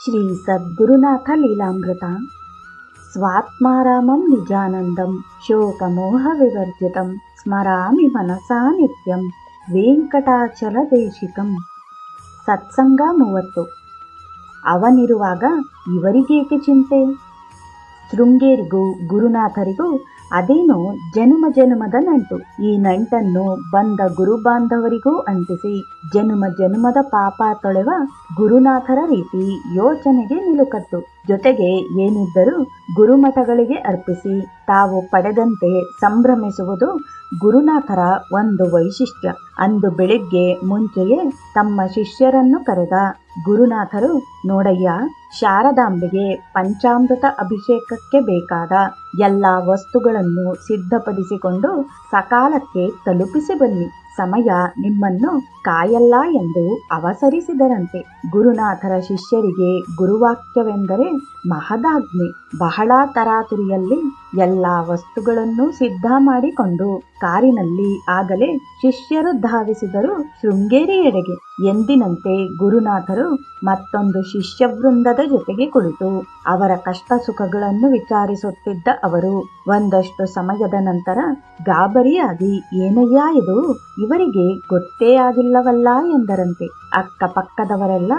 ಶ್ರೀ ಸದ್ಗುರುನಾಥ ಲೀಲಾಮೃತ ಸ್ವಾತ್ಮಾರಾಮಂ ನಿಜಾನಂದಂ ಶೋಕಮೋಹ ವಿವರ್ಜಿತಂ ಸ್ಮರಾಮಿ ಮನಸಾ ನಿತ್ಯಂ ವೆಂಕಟಾಚಲ ದೇಶಿಕಂ ಸತ್ಸಂಗ ಮೂವತ್ತು ಅವನಿರುವಾಗ ಇವರಿಗೇಕೆ ಚಿಂತೆ ಶೃಂಗೇರಿಗೂ ಗುರುನಾಥರಿಗೂ ಅದೇನೋ ಜನುಮ ಜನುಮದ ನಂಟು ಈ ನಂಟನ್ನು ಬಂದ ಗುರು ಬಾಂಧವರಿಗೂ ಅಂಟಿಸಿ. ಜನುಮ ಜನುಮದ ಪಾಪ ತೊಳೆವ ಗುರುನಾಥರ ರೀತಿ ಯೋಚನೆಗೆ ನಿಲುಕತ್ತು. ಜೊತೆಗೆ ಏನಿದ್ದರೂ ಗುರುಮಠಗಳಿಗೆ ಅರ್ಪಿಸಿ. ತಾವು ಪಡೆದಂತೆ ಸಂಭ್ರಮಿಸುವುದು ಗುರುನಾಥರ ಒಂದು ವೈಶಿಷ್ಟ್ಯ. ಅಂದು ಬೆಳಿಗ್ಗೆ ಮುಂಚೆಯೇ ತಮ್ಮ ಶಿಷ್ಯರನ್ನು ಕರೆದ ಗುರುನಾಥರು, ನೋಡಯ್ಯ ಶಾರದಾಂಬೆಗೆ ಪಂಚಾಮೃತ ಅಭಿಷೇಕಕ್ಕೆ ಬೇಕಾದ ಎಲ್ಲ ವಸ್ತುಗಳನ್ನು ಸಿದ್ಧಪಡಿಸಿಕೊಂಡು ಸಕಾಲಕ್ಕೆ ತಲುಪಿಸಿ ಬನ್ನಿ. ಸಮಯ ನಿಮ್ಮನ್ನು ಕಾಯಲ್ಲ ಎಂದು ಅವಸರಿಸಿದರಂತೆ. ಗುರುನಾಥರ ಶಿಷ್ಯರಿಗೆ ಗುರುವಾಕ್ಯವೆಂದರೆ ಮಹದಾಗ್ನಿ. ಬಹಳ ತರಾತುರಿಯಲ್ಲಿ ಎಲ್ಲ ವಸ್ತುಗಳನ್ನು ಸಿದ್ಧ ಮಾಡಿಕೊಂಡು ಕಾರಿನಲ್ಲಿ ಆಗಲೇ ಶಿಷ್ಯರು ಧಾವಿಸಿದರು ಶೃಂಗೇರಿಯೆಡೆಗೆ ಎಂದಿನಂತೆ ಗುರುನಾಥರು ಮತ್ತೊಂದು ಶಿಷ್ಯವೃಂದದ ಜೊತೆಗೆ ಕುಳಿತು ಅವರ ಕಷ್ಟ ಸುಖಗಳನ್ನು ವಿಚಾರಿಸುತ್ತಿದ್ದ ಅವರು ಒಂದಷ್ಟು ಸಮಯದ ನಂತರ ಗಾಬರಿಯಾಗಿ, ಏನಯ್ಯ ಇದು? ಇವರಿಗೆ ಗೊತ್ತೇ ಆಗಿಲ್ಲವಲ್ಲ? ಎಂದರಂತೆ. ಅಕ್ಕಪಕ್ಕದವರೆಲ್ಲ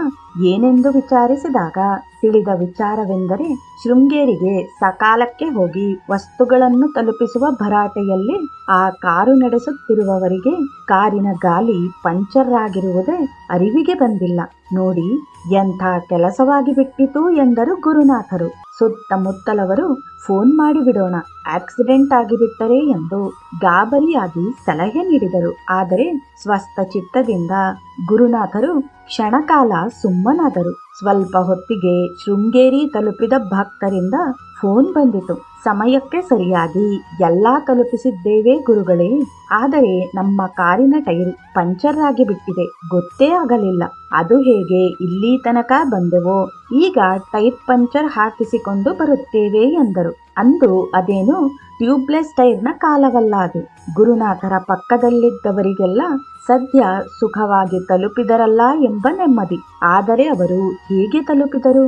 ಏನೆಂದು ವಿಚಾರಿಸಿದಾಗ ತಿಳಿದ ವಿಚಾರವೆಂದರೆ ಶೃಂಗೇರಿಗೆ ಸಕಾಲಕ್ಕೆ ಹೋಗಿ ವಸ್ತುಗಳನ್ನು ತಲುಪಿಸುವ ಭರಾಟೆಯಲ್ಲಿ ಆ ಕಾರು ನಡೆಸುತ್ತಿರುವವರಿಗೆ ಕಾರಿನ ಗಾಲಿ ಪಂಚರ್ ಆಗಿರುವುದೇ ಅರಿವಿಗೆ ಬಂದಿಲ್ಲ. ನೋಡಿ, ಎಂಥ ಕೆಲಸವಾಗಿ ಬಿಟ್ಟಿತು ಎಂದರು ಗುರುನಾಥರು. ಸುತ್ತಮುತ್ತಲವರು ಫೋನ್ ಮಾಡಿಬಿಡೋಣ, ಆಕ್ಸಿಡೆಂಟ್ ಆಗಿಬಿಟ್ಟರೆ ಎಂದು ಗಾಬರಿಯಾಗಿ ಸಲಹೆ ನೀಡಿದರು. ಆದರೆ ಸ್ವಸ್ಥ ಚಿತ್ತದಿಂದ ಗುರುನಾಥರು ಕ್ಷಣಕಾಲ ಸುಮ್ಮನಾದರು. ಸ್ವಲ್ಪ ಹೊತ್ತಿಗೆ ಶೃಂಗೇರಿ ತಲುಪಿದ ಭಕ್ತರಿಂದ ಫೋನ್ ಬಂದಿತು. ಸಮಯಕ್ಕೆ ಸರಿಯಾಗಿ ಎಲ್ಲ ತಲುಪಿಸಿದ್ದೇವೆ ಗುರುಗಳೇ. ಆದರೆ ನಮ್ಮ ಕಾರಿನ ಟೈರ್ ಪಂಚರ್ ಆಗಿ ಬಿಟ್ಟಿದೆ. ಗೊತ್ತೇ ಆಗಲಿಲ್ಲ. ಅದು ಹೇಗೆ ಇಲ್ಲಿ ತನಕ ಬಂದೆವೋ. ಈಗ ಟೈರ್ ಪಂಚರ್ ಹಾಕಿಸಿಕೊಂಡು ಬರುತ್ತೇವೆ ಎಂದರು. ಅಂದು ಅದೇನು ಟ್ಯೂಬ್ಲೆಸ್ ಟೈರ್ನ ಕಾಲವಲ್ಲ ಅದು ಗುರುನಾಥರ ಪಕ್ಕದಲ್ಲಿದ್ದವರಿಗೆಲ್ಲ ಸದ್ಯ ಸುಖವಾಗಿ ತಲುಪಿದರಲ್ಲ ಎಂಬ ನೆಮ್ಮದಿ. ಆದರೆ ಅವರು ಹೇಗೆ ತಲುಪಿದರು?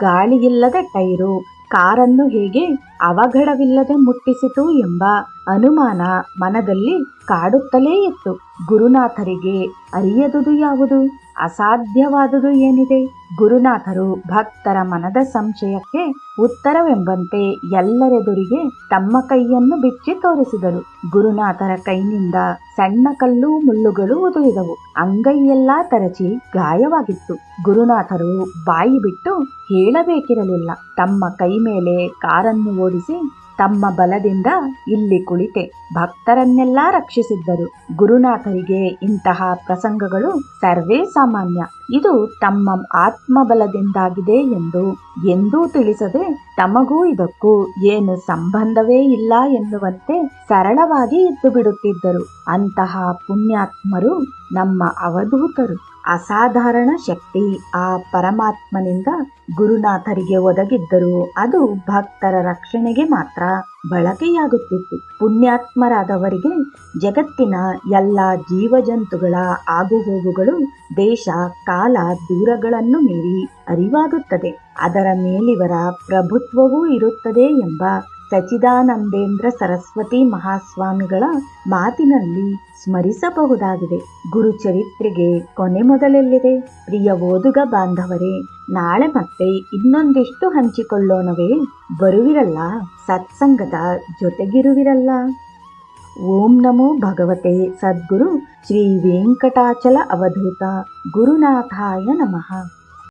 ಗಾಳಿಯಿಲ್ಲದ ಟೈರು ಕಾರನ್ನು ಹೇಗೆ ಅವಘಡವಿಲ್ಲದೆ ಮುಟ್ಟಿಸಿತು ಎಂಬ ಅನುಮಾನ ಮನದಲ್ಲಿ ಕಾಡುತ್ತಲೇ ಇತ್ತು. ಗುರುನಾಥರಿಗೆ ಅರಿಯದುದು ಯಾವುದು? ಅಸಾಧ್ಯವಾದುದು ಏನಿದೆ? ಗುರುನಾಥರು ಭಕ್ತರ ಮನದ ಸಂಶಯಕ್ಕೆ ಉತ್ತರವೆಂಬಂತೆ ಎಲ್ಲರೆದುರಿಗೆ ತಮ್ಮ ಕೈಯನ್ನು ಬಿಚ್ಚಿ ತೋರಿಸಿದರು. ಗುರುನಾಥರ ಕೈನಿಂದ ಸಣ್ಣ ಕಲ್ಲು ಮುಳ್ಳುಗಳು ಉದುರಿದವು. ಅಂಗೈಯೆಲ್ಲ ತರಚಿ ಗಾಯವಾಗಿತ್ತು. ಗುರುನಾಥರು ಬಾಯಿ ಬಿಟ್ಟು ಹೇಳಬೇಕಿರಲಿಲ್ಲ. ತಮ್ಮ ಕೈ ಮೇಲೆ ಕಾರನ್ನು ಓಡಿಸಿ ತಮ್ಮ ಬಲದಿಂದ ಇಲ್ಲಿ ಕುಳಿತೆ. ಭಕ್ತರನ್ನೆಲ್ಲ ರಕ್ಷಿಸಿದ್ದರು. ಗುರುನಾಥರಿಗೆ ಇಂತಹ ಪ್ರಸಂಗಗಳು ಸರ್ವೇ ಸಾಮಾನ್ಯ. ಇದು ತಮ್ಮ ಆತ್ಮಬಲದಿಂದಾಗಿದೆ ಎಂದು ಎಂದೂ ತಿಳಿಸದೆ ತಮಗೂ ಇದಕ್ಕೂ ಏನು ಸಂಬಂಧವೇ ಇಲ್ಲ ಎನ್ನುವಂತೆ ಸರಳವಾಗಿ ಇದ್ದು ಬಿಡುತ್ತಿದ್ದರು ಅಂತಹ ಪುಣ್ಯಾತ್ಮರು ನಮ್ಮ ಅವಧೂತರು. ಅಸಾಧಾರಣ ಶಕ್ತಿ ಆ ಪರಮಾತ್ಮನಿಂದ ಗುರುನಾಥರಿಗೆ ಒದಗಿದ್ದರೂ ಅದು ಭಕ್ತರ ರಕ್ಷಣೆಗೆ ಮಾತ್ರ ಬಳಕೆಯಾಗುತ್ತಿತ್ತು. ಪುಣ್ಯಾತ್ಮರಾದವರಿಗೆ ಜಗತ್ತಿನ ಎಲ್ಲ ಜೀವಜಂತುಗಳ ಆಗುಹೋಗುಗಳು ದೇಶ, ಕಾಲ, ದೂರಗಳನ್ನು ಮೀರಿ ಅರಿವಾಗುತ್ತದೆ. ಅದರ ಮೇಲಿವರ ಪ್ರಭುತ್ವವೂ ಇರುತ್ತದೆ ಎಂಬ ಸಚಿದಾನಂದೇಂದ್ರ ಸರಸ್ವತಿ ಮಹಾಸ್ವಾಮಿಗಳ ಮಾತಿನಲ್ಲಿ ಸ್ಮರಿಸಬಹುದಾಗಿದೆ. ಗುರುಚರಿತ್ರೆಗೆ ಕೊನೆ ಮೊದಲೆಲ್ಲಿದೆ? ಪ್ರಿಯ ಓದುಗ ಬಾಂಧವರೇ, ನಾಳೆ ಮತ್ತೆ ಇನ್ನೊಂದಿಷ್ಟು ಹಂಚಿಕೊಳ್ಳೋಣವೇ. ಬರುವಿರಲ್ಲ, ಸತ್ಸಂಗದ ಜೊತೆಗಿರುವಿರಲ್ಲ. ಓಂ ನಮೋ ಭಗವತೆ ಸದ್ಗುರು ಶ್ರೀ ವೆಂಕಟಾಚಲ ಅವಧೂತ ಗುರುನಾಥಾಯ ನಮಃ.